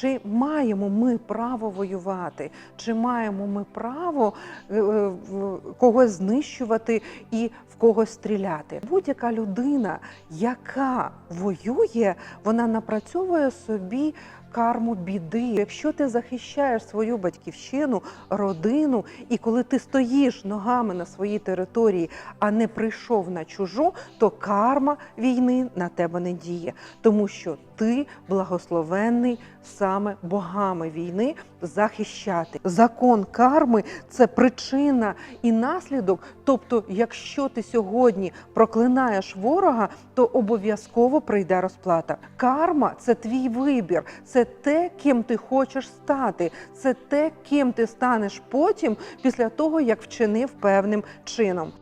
Чи маємо ми право воювати? Чи маємо ми право е, е, когось знищувати і в когось стріляти? Будь-яка людина, яка воює, вона напрацьовує собі карму біди. Якщо ти захищаєш свою батьківщину, родину, і коли ти стоїш ногами на своїй території, а не прийшов на чужу, то карма війни на тебе не діє, тому що ти благословенний саме богами війни захищати. Закон карми це причина і наслідок. Тобто, якщо ти сьогодні проклинаєш ворога, то обов'язково прийде розплата. Карма це твій вибір, це те, ким ти хочеш стати, це те, ким ти станеш потім, після того як вчинив певним чином.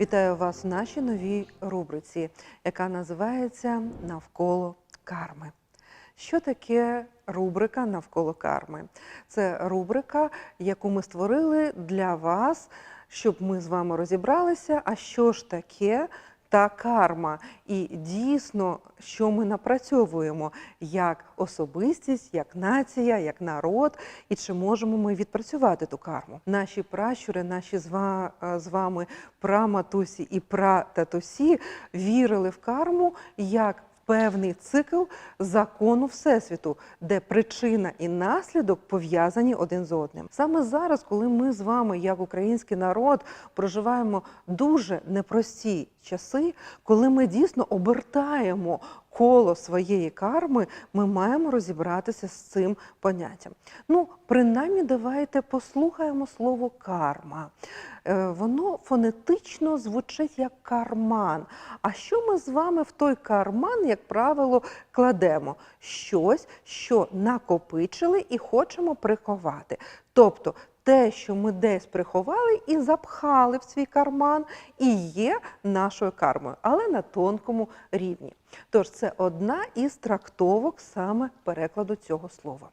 Вітаю вас в нашій новій рубриці, яка називається Навколо карми. Що таке рубрика навколо карми? Це рубрика, яку ми створили для вас, щоб ми з вами розібралися, а що ж таке та карма, і дійсно, що ми напрацьовуємо як особистість, як нація, як народ, і чи можемо ми відпрацювати ту карму. Наші пращури, наші з е, вами праматусі і прататусі вірили в карму як певний цикл закону Всесвіту, де причина і наслідок пов'язані один з одним. Саме зараз, коли ми з вами, як український народ, проживаємо дуже непрості часи, коли ми дійсно обертаємо коло своєї карми, ми маємо розібратися з цим поняттям. Ну, принаймні, давайте послухаємо слово карма. Е, Воно фонетично звучить як карман. А що ми з вами в той карман, як правило, кладемо? Щось, що накопичили і хочемо приховати. Тобто те, що ми десь приховали і запхали в свій карман, і є нашою кармою, але на тонкому рівні. Тож це одна із трактовок саме перекладу цього слова.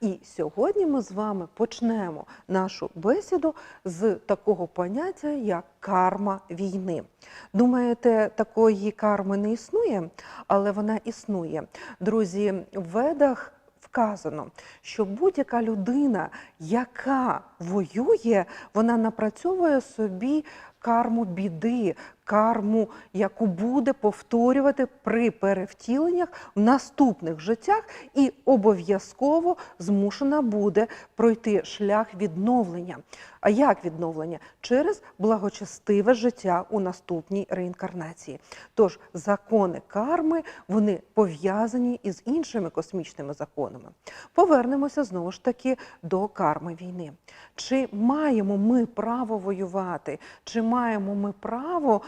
І сьогодні ми з вами почнемо нашу бесіду з такого поняття, як карма війни. Думаєте, такої карми не існує, але вона існує. Друзі, в ведах вказано, що будь-яка людина, яка воює, вона напрацьовує собі карму біди, карму, яку буде повторювати при перевтіленнях в наступних життях, і обов'язково змушена буде пройти шлях відновлення. А як відновлення? Через благочестиве життя у наступній реінкарнації. Тож закони карми вони пов'язані із іншими космічними законами. Повернемося знову ж таки до карми війни. Чи маємо ми право воювати? Чи маємо ми право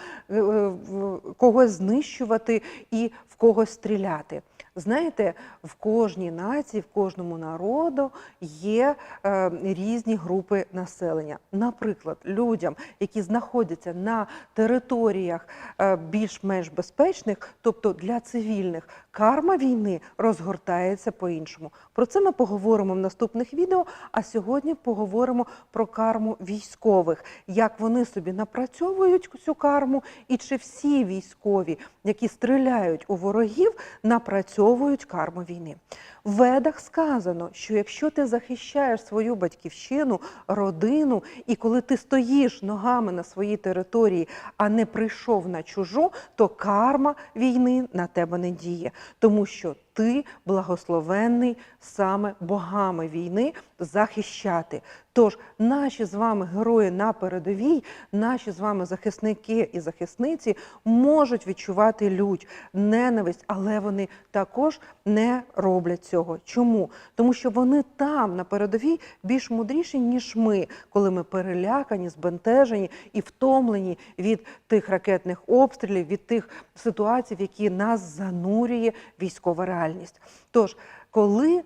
когось знищувати і в когось стріляти? Знаєте, в кожній нації, в кожному народу є е, різні групи населення. Наприклад, людям, які знаходяться на територіях е, більш-менш безпечних, тобто для цивільних, карма війни розгортається по-іншому. Про це ми поговоримо в наступних відео. А сьогодні поговоримо про карму військових, як вони собі напрацьовують цю карму, і чи всі військові, які стріляють у ворогів, напрацьовують карму війни. В ведах сказано, що якщо ти захищаєш свою батьківщину, родину, і коли ти стоїш ногами на своїй території, а не прийшов на чужу, то карма війни на тебе не діє, тому що ти благословенний саме богами війни захищати. Тож наші з вами герої на передовій, наші з вами захисники і захисниці можуть відчувати лють, ненависть, але вони також не роблять цього. Чому? Тому що вони там на передовій більш мудріші, ніж ми, коли ми перелякані, збентежені і втомлені від тих ракетних обстрілів, від тих ситуацій, в які нас занурює військова реальність. Тож, коли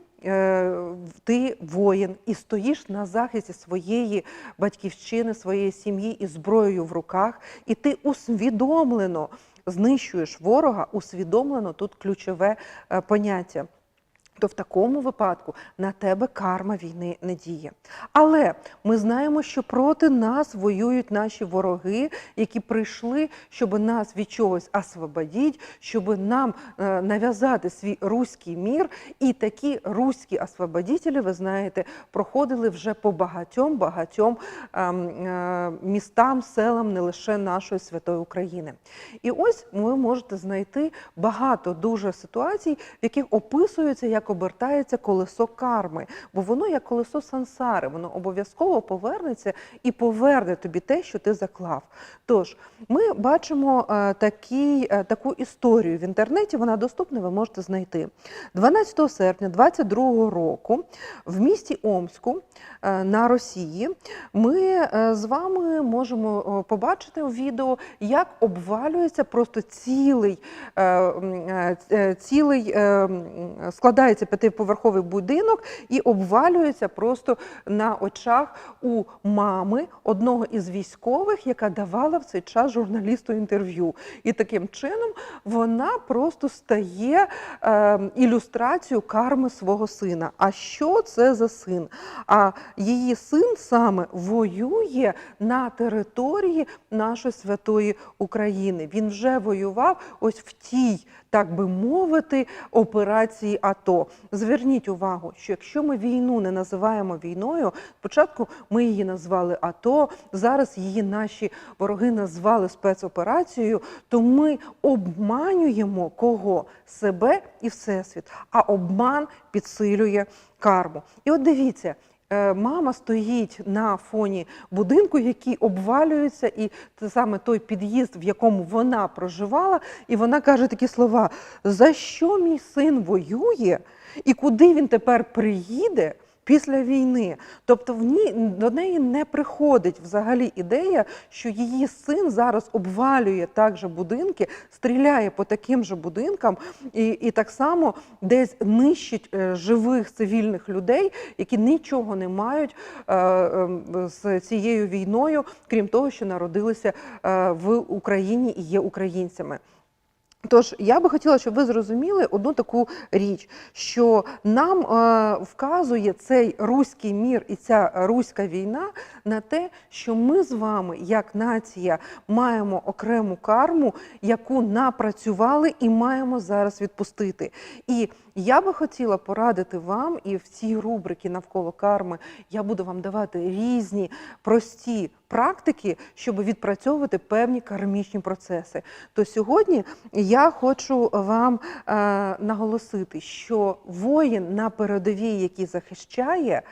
ти воїн і стоїш на захисті своєї батьківщини, своєї сім'ї і зброєю в руках, і ти усвідомлено знищуєш ворога, усвідомлено тут ключове е, поняття. То в такому випадку на тебе карма війни не діє. Але ми знаємо, що проти нас воюють наші вороги, які прийшли, щоб нас від чогось освободити, щоб нам е, нав'язати свій руський мір. І такі руські освободителі, ви знаєте, проходили вже по багатьом багатьом ем, е, містам, селам не лише нашої святої України. І ось ви можете знайти багато дуже ситуацій, в яких описується, як обертається колесо карми, бо воно як колесо сансари, воно обов'язково повернеться і поверне тобі те, що ти заклав. Тож ми бачимо е, такий, е, таку історію в інтернеті. Вона доступна, ви можете знайти 12 серпня 22 року в місті Омську е, на Росії. Ми з вами можемо побачити у відео, як обвалюється просто цілий, цілий е, м, п'ятиповерховий будинок і обвалюється просто на очах у мами одного із військових, яка давала в цей час журналісту інтерв'ю. І таким чином вона просто стає е, ілюстрацією карми свого сина. А що це за син? А її син саме воює на території нашої святої України. Він вже воював ось в тій, так би мовити, операції АТО. Зверніть увагу, що якщо ми війну не називаємо війною, спочатку ми її назвали АТО, зараз її наші вороги назвали спецоперацією, то ми обманюємо кого? Себе і всесвіт. А обман підсилює карму. І от дивіться. Е, Мама стоїть на фоні будинку, який обвалюється, і саме той під'їзд, в якому вона проживала, і вона каже такі слова: за що мій син воює, і куди він тепер приїде? Після війни, тобто в ній до неї не приходить взагалі ідея, що її син зараз обвалює також будинки, стріляє по таким же будинкам, і, і так само десь нищить е, живих цивільних людей, які нічого не мають е, е, з цією війною, крім того, що народилися в Україні і є українцями. Тож я би хотіла, щоб ви зрозуміли одну таку річ, що нам е, вказує цей руський мір і ця руська війна на те, що ми з вами, як нація, маємо окрему карму, яку напрацювали і маємо зараз відпустити. І я би хотіла порадити вам, і в цій рубриці навколо карми я буду вам давати різні прості практики, щоб відпрацьовувати певні кармічні процеси. То сьогодні я хочу вам е, наголосити, що воїн на передовій, який захищає,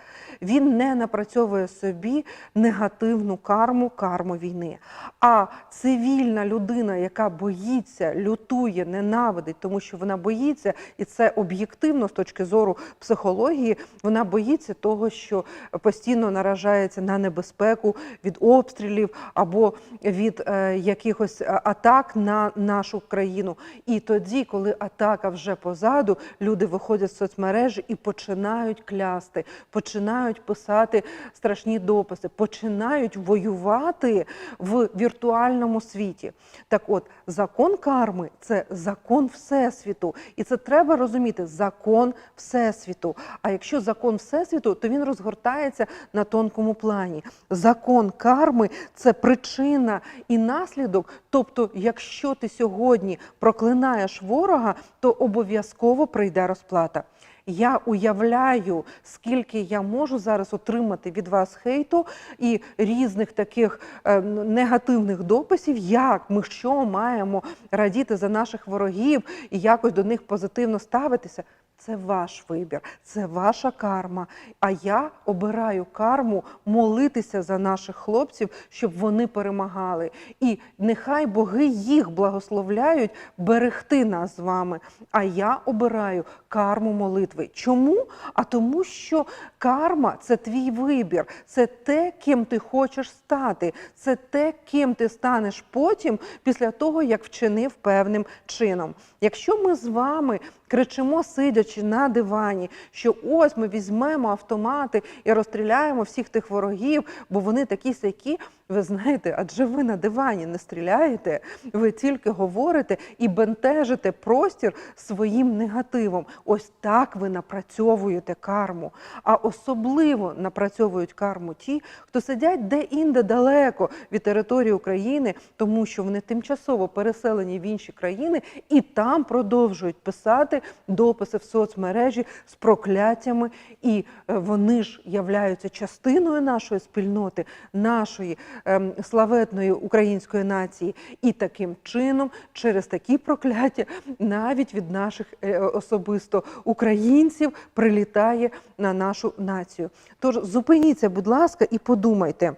він не напрацьовує собі негативну карму, карму війни. А цивільна людина, яка боїться, лютує, ненавидить, тому що вона боїться, і це об'єктивно з точки зору психології, вона боїться того, що постійно наражається на небезпеку від обстрілів або від е, якихось е, атак на нашу країну. І тоді, коли атака вже позаду, люди виходять в соцмережі і починають клясти, починають писати страшні дописи, починають воювати в віртуальному світі. Так от, закон карми це закон Всесвіту. І це треба розуміти закон Всесвіту. А якщо закон Всесвіту, то він розгортається на тонкому плані. Закон карми це причина і наслідок. Тобто, якщо ти сьогодні проклинаєш ворога, то обов'язково прийде розплата. Я уявляю, скільки я можу зараз отримати від вас хейту і різних таких е, негативних дописів, як ми що маємо радіти за наших ворогів і якось до них позитивно ставитися. Це ваш вибір, це ваша карма. А я обираю карму молитися за наших хлопців, щоб вони перемагали. І нехай боги їх благословляють берегти нас з вами. А я обираю карму молитви. Чому? А тому, що карма це твій вибір, це те, ким ти хочеш стати, це те, ким ти станеш потім, після того, як вчинив певним чином. Якщо ми з вами кричимо, сидячи на дивані, що ось ми візьмемо автомати і розстріляємо всіх тих ворогів, бо вони такі сякі, Ви знаєте, адже ви на дивані не стріляєте, ви тільки говорите і бентежите простір своїм негативом. Ось так ви напрацьовуєте карму. А особливо напрацьовують карму ті, хто сидять де-інде далеко від території України, тому що вони тимчасово переселені в інші країни і там продовжують писати дописи в соцмережі з прокляттями, і е, вони ж являються частиною нашої спільноти, нашої славетної української нації. І таким чином, через такі прокляття, навіть від наших е, особисто українців прилітає на нашу націю. Тож зупиніться, будь ласка, і подумайте.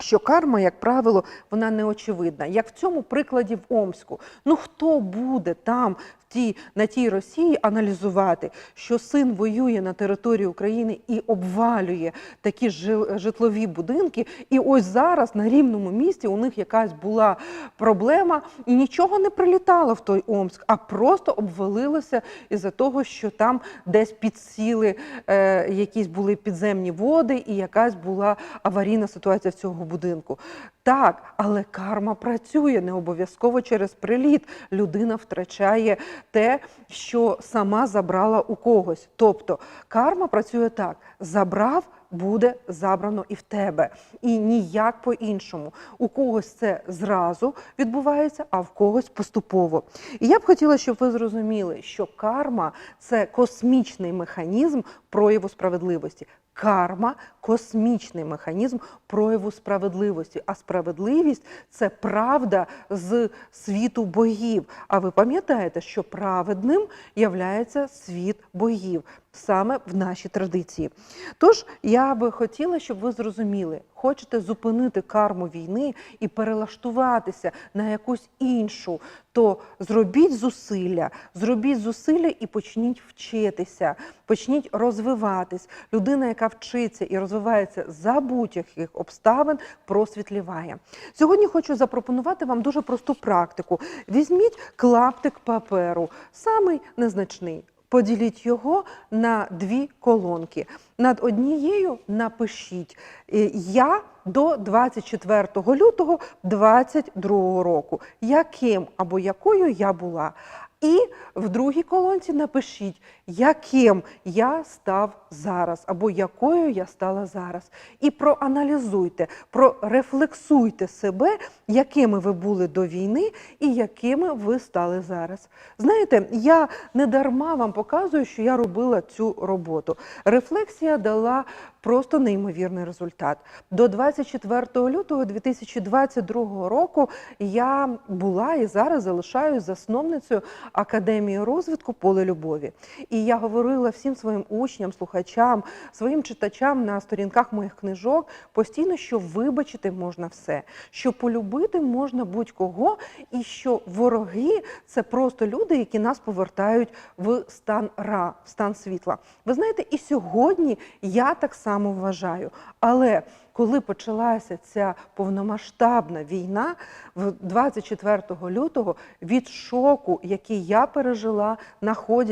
Що карма, як правило, вона не очевидна. Як в цьому прикладі в Омську. Ну хто буде там в тій, на тій Росії аналізувати, що син воює на території України і обвалює такі жи- житлові будинки, і ось зараз на рівному місці у них якась була проблема, і нічого не прилітало в той Омськ, а просто обвалилося із-за того, що там десь підсіли е, якісь були підземні води, і якась була аварійна ситуація в цього будинку. Так, але карма працює не обов'язково через приліт. Людина втрачає те, що сама забрала у когось. Тобто карма працює так: забрав. Буде забрано і в тебе, і ніяк по-іншому. У когось це зразу відбувається, а в когось поступово. І я б хотіла, щоб ви зрозуміли, що карма це космічний механізм прояву справедливості. Карма космічний механізм прояву справедливості. А справедливість це правда з світу богів. А ви пам'ятаєте, що праведним являється світ богів саме в нашій традиції. Тож я би хотіла, щоб ви зрозуміли, хочете зупинити карму війни і перелаштуватися на якусь іншу, то зробіть зусилля, зробіть зусилля і почніть вчитися, почніть розвиватись. Людина, яка вчиться і розвивається за будь-яких обставин, просвітліває. Сьогодні хочу запропонувати вам дуже просту практику. Візьміть клаптик паперу, самий незначний. Поділіть його на дві колонки. Над однією напишіть е, Я до 24 лютого 2022 року, яким або якою я була. І в другій колонці напишіть, яким я став зараз, або якою я стала зараз. І проаналізуйте, прорефлексуйте себе, якими ви були до війни і якими ви стали зараз. Знаєте, я не дарма вам показую, що я робила цю роботу. Рефлексія дала просто неймовірний результат. До 24 лютого 2022 року я була і зараз залишаюсь засновницею Академії розвитку поле любові. І я говорила всім своїм учням, слухачам, своїм читачам на сторінках моїх книжок постійно, що вибачити можна все, що полюбити можна будь-кого, і що вороги це просто люди, які нас повертають в стан ра, в стан світла. Ви знаєте, і сьогодні я так само вважаю. Але коли почалася ця повномасштабна війна, в 24 лютого від шоку, який я пережила,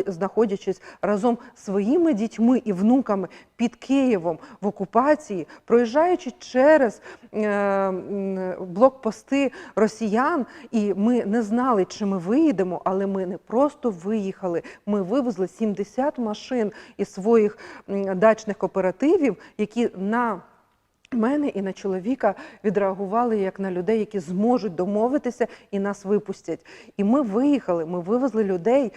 знаходячись разом з своїми дітьми і внуками під Києвом в окупації, проїжджаючи через е, блокпости росіян, і ми не знали, чи ми виїдемо, але ми не просто виїхали. Ми вивезли 70 машин із своїх дачних кооперативів, які на мене і на чоловіка відреагували як на людей, які зможуть домовитися і нас випустять. І ми виїхали, ми вивезли людей.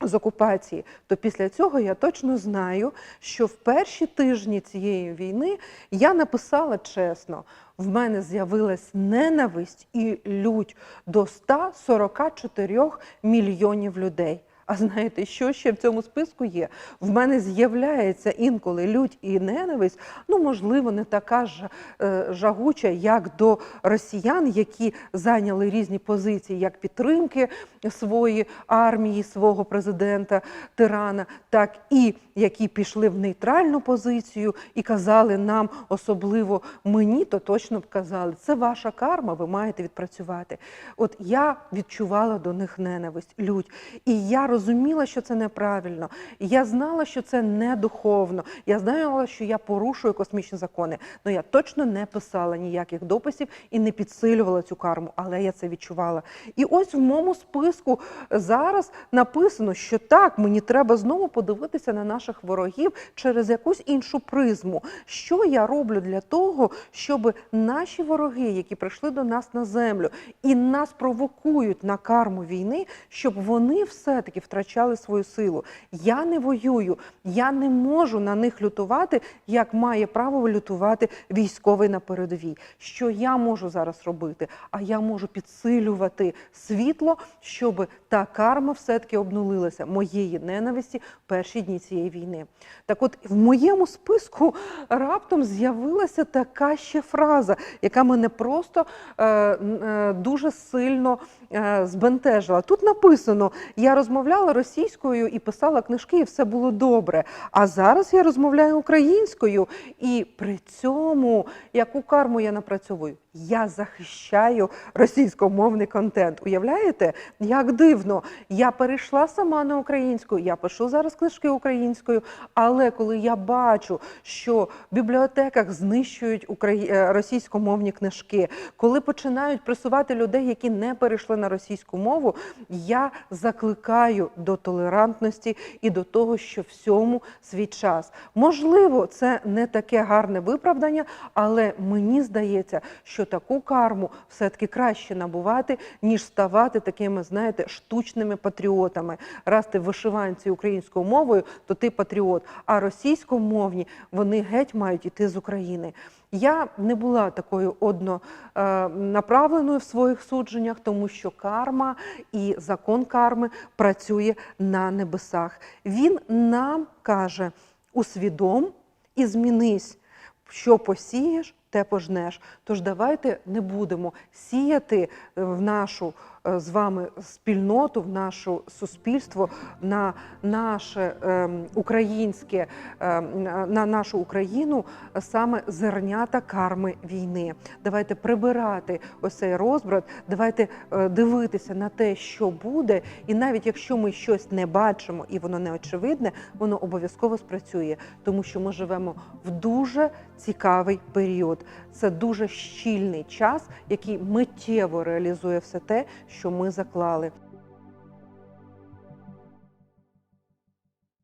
З окупації, то після цього я точно знаю, що в перші тижні цієї війни я написала чесно: в мене з'явилась ненависть і лють до 144 мільйонів людей. А знаєте, що ще в цьому списку є? В мене з'являється інколи лють і ненависть, ну можливо, не така ж е, жагуча, як до росіян, які зайняли різні позиції, як підтримки своєї армії, свого президента тирана, так і які пішли в нейтральну позицію і казали нам, особливо мені, то точно б казали, це ваша карма, ви маєте відпрацювати. От я відчувала до них ненависть, лють, і я розумію, розуміла, що це неправильно. Я знала, що це не духовно. Я знала, що я порушую космічні закони. але я точно не писала ніяких дописів і не підсилювала цю карму, але я це відчувала. І ось в моєму списку зараз написано, що так, мені треба знову подивитися на наших ворогів через якусь іншу призму. Що я роблю для того, щоб наші вороги, які прийшли до нас на землю і нас провокують на карму війни, щоб вони все-таки втрачали свою силу. Я не воюю, я не можу на них лютувати, як має право лютувати військовий на передовій. Що я можу зараз робити? А я можу підсилювати світло, щоб та карма все-таки обнулилася моєї ненависті перші дні цієї війни. Так от в моєму списку раптом з'явилася така ще фраза, яка мене просто е, е, дуже сильно е, збентежила. Тут написано: я розмовляла російською і писала книжки, і все було добре. А зараз я розмовляю українською, і при цьому яку карму я напрацьовую? Я захищаю російськомовний контент. Уявляєте, як дивно? Я перейшла сама на українську, я пишу зараз книжки українською, але коли я бачу, що в бібліотеках знищують е, російськомовні книжки, коли починають пресувати людей, які не перейшли на російську мову, я закликаю до толерантності і до того, що всьому свій час. Можливо, це не таке гарне виправдання, але мені здається, що таку карму все-таки краще набувати, ніж ставати такими, знаєте, штучними патріотами. Раз ти вишиванці українською мовою, то ти патріот. А російськомовні вони геть мають іти з України. Я не була такою однонаправленою в своїх судженнях, тому що карма і закон карми працює на небесах. Він нам каже: усвідом і змінись, що посієш, те пожнеш. Тож давайте не будемо сіяти е, в нашу з вами спільноту, в наше суспільство, на наше ем, українське, ем, на- на нашу Україну е, саме зернята карми війни. Давайте прибирати ось цей розбрат, давайте е, дивитися на те, що буде, і навіть якщо ми щось не бачимо і воно не очевидне, воно обов'язково спрацює, тому що ми живемо в дуже цікавий період. Це дуже щільний час, який миттєво реалізує все те, що ми заклали.